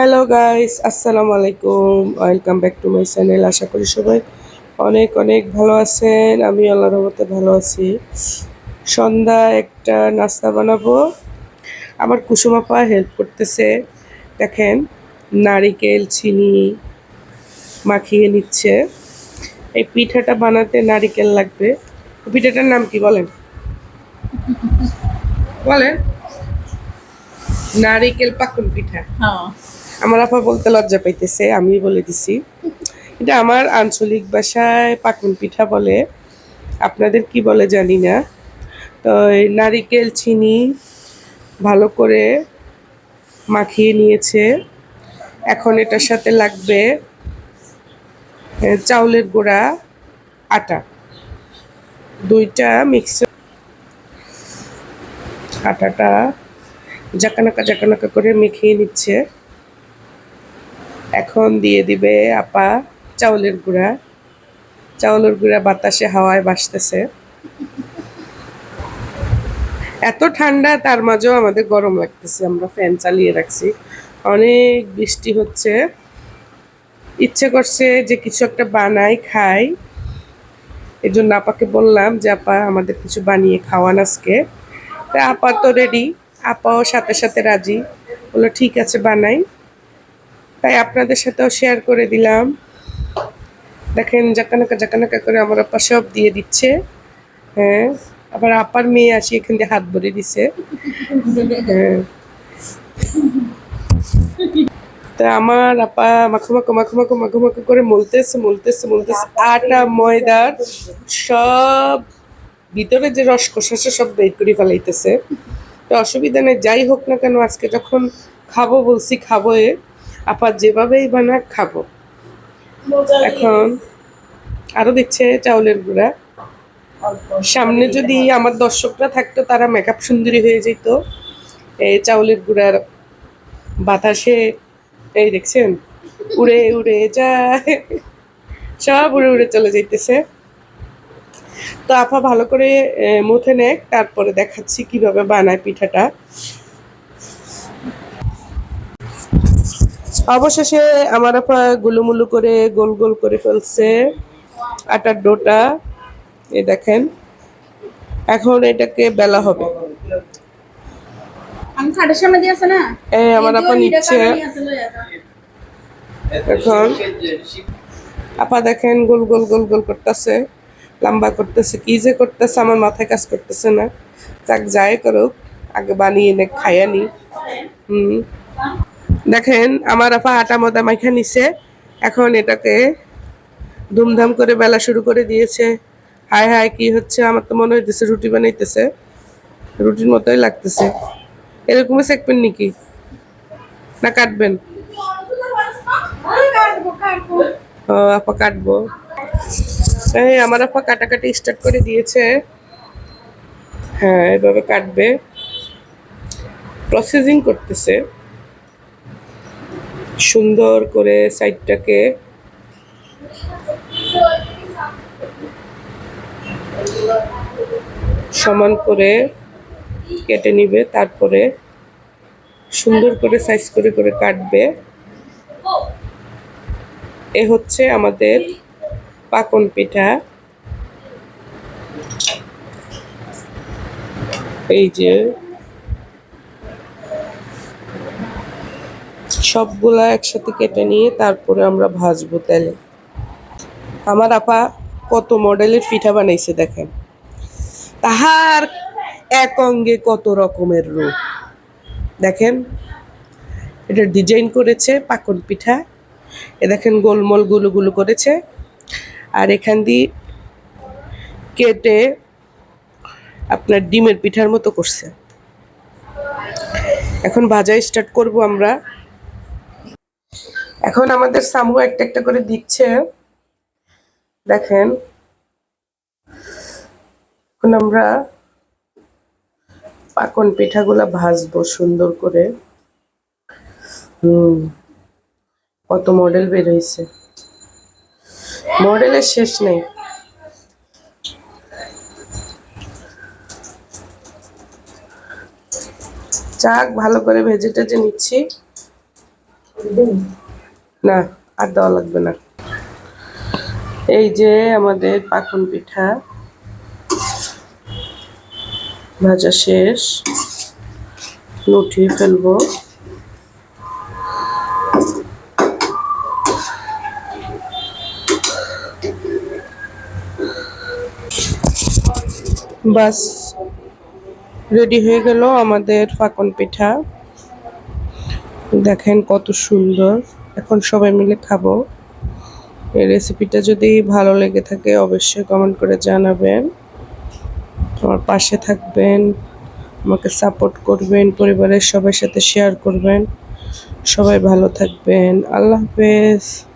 Hello guys আসসালামু আলাইকুম welcome back to my channel আশা করি সবাই অনেক অনেক ভালো আছেন। আমি আল্লাহর রহমতে ভালো আছি। সন্ধ্যা, একটা নাস্তা বানাবো। আমার কুসুমাপা হেল্প করতেছে। দেখেন, নারিকেল, চিনি মাখিয়ে নিচ্ছে। এই পিঠাটা বানাতে নারিকেল লাগবে। পিঠাটার নাম কি বলেন? বলেন। নারিকেল পাকুন পিঠা। হ্যাঁ। আমার আপা বলতে লজ্জা পাইতেছে আমি বলে দিছি। এটা আমার আঞ্চলিক ভাষায় পাকুন পিঠা বলে। আপনাদের কি বলে জানি না। তো নারিকেল চিনি ভালো করে মাখিয়ে নিয়েছে। এখন এটার সাথে লাগবে চাউলের গুঁড়া, আটা। দুইটা মিক্সার আটাটা জাকানাকা জাকানাকা করে মেখিয়ে নিচ্ছে। এখন দিয়ে দিবে আপা চাউলের গুঁড়া। চাউলের গুঁড়া বাতাসে হাওয়ায় বাসতেছে এত ঠান্ডা, তার মাঝেও আমাদের গরম লাগতেছে, আমরা ফ্যান চালিয়ে রাখছি। অনেক বৃষ্টি হচ্ছে। ইচ্ছে করছে যে কিছু একটা বানাই, খাই। এই জন্য আপাকে বললাম যে, আপা, আমাদের কিছু বানিয়ে খাওয়ান আজকে। তা আপা তো রেডি আপাও সাথে সাথে রাজি। বলল, ঠিক আছে, বানাই। তাই আপনাদের সাথেও শেয়ার করে দিলাম। দেখেন জাকানাকা জাকানাকা করে আমার আপা সব দিয়ে দিচ্ছে। হ্যাঁ আবার আপার মেয়ে আসি এখান দিয়ে হাত ভরে দিছে। হ্যাঁ। তা আমার আপা মাখো মাখো মাখো মাখো মাখো মাখো করে মলতেছে মলতেছে মলতেছে। আটা, ময়দার সব ভিতরে যে রস কষাছে সব বের করে ফেলাইতেছে। তো অসুবিধা নেই, যাই হোক না কেন, আজকে যখন খাব বলছি, খাব এ। আপা যেভাবেই বানাক খাব। এখন আরও দিচ্ছে চাউলের গুঁড়া। সামনে যদি আমার দর্শকরা থাকতো তারা মেকআপ সুন্দরী হয়ে যেত। এই চাউলের গুঁড়ার বাতাসে এই দেখছেন উড়ে উড়ে যায়। সব উড়ে উড়ে চলে যাইতেছে। তো আপা ভালো করে মুথে নেক তারপরে দেখাচ্ছি কীভাবে বানায় পিঠাটা। অবশেষে আমার আপা গুলুমুলু করে গোল গোল করে ফেলছে আটার ডোটা। এ দেখেন এখন এটাকে বেলা হবে। আমার আপা নিচ্ছে। এখন আপা দেখেন গোল গোল গোল গোল করতেছে লম্বা করতেছে কি যে করতেছে আমার মাথায় কাজ করতেছে না। যাক যাই করুক আগে বানিয়ে নে খাইয়া নি। হুম। দেখেন, আমার আপা আটা মদা মাইখা নিছে। এখন এটাকে ধুমধাম করে বেলা শুরু করে দিয়েছে। হায় হায়, কি হচ্ছে? আমার তো মনে হইতেছে রুটি বানাইতেছে। রুটির মতোই লাগতেছে। এরকমই সেকবেন নাকি? না, কাটবেন। ও, আপা কাটবো। এই, আমার আপা কাটাকাটি স্টার্ট করে দিয়েছে। হ্যাঁ এভাবে কাটবে। প্রসেসিং করতেছে। সুন্দর করে সাইডটাকে সমান করে কেটে নিবে, তারপরে সুন্দর করে সাইজ করে করে কাটবে। এ হচ্ছে আমাদের পাকন পিঠা। এই যে সবগুলা একসাথে কেটে নিয়ে তারপরে আমরা ভাজবো তেলে। আমার আপা কত মডেলের পিঠা বানাইছে দেখেন। তাহার এক অঙ্গে কত রকমের রূপ। দেখেন, এটা ডিজাইন করেছে পাকন পিঠা। এ দেখেন, গোলমলগুলো গুলো করেছে। আর এখান দিয়ে কেটে আপনার ডিমের পিঠার মতো করছে। এখন ভাজা স্টার্ট করব আমরা। এখন আমাদের সামু একটা একটা করে দিচ্ছে। দেখেন। এখন আমরা পাকন পিঠাগুলা ভাজবো সুন্দর করে। হুম। কত মডেল বের হয়েছে মডেলের শেষ নেই। চাক, ভালো করে ভেজে টেজে নিচ্ছি। না, আর দেওয়া লাগবে না। এই যে আমাদের পাখন পিঠা। ভাজা শেষ। উঠিয়ে ফেলব। বাস, রেডি হয়ে গেল আমাদের পাকন পিঠা। দেখেন কত সুন্দর। এখন সবাই মিলে খাব। এই রেসিপিটা যদি ভালো লেগে থাকে, অবশ্যই কমেন্ট করে জানাবেন। আমার পাশে থাকবেন, আমাকে সাপোর্ট করবেন, পরিবারের সবার সাথে শেয়ার করবেন। সবাই ভালো থাকবেন। আল্লাহ হাফেজ।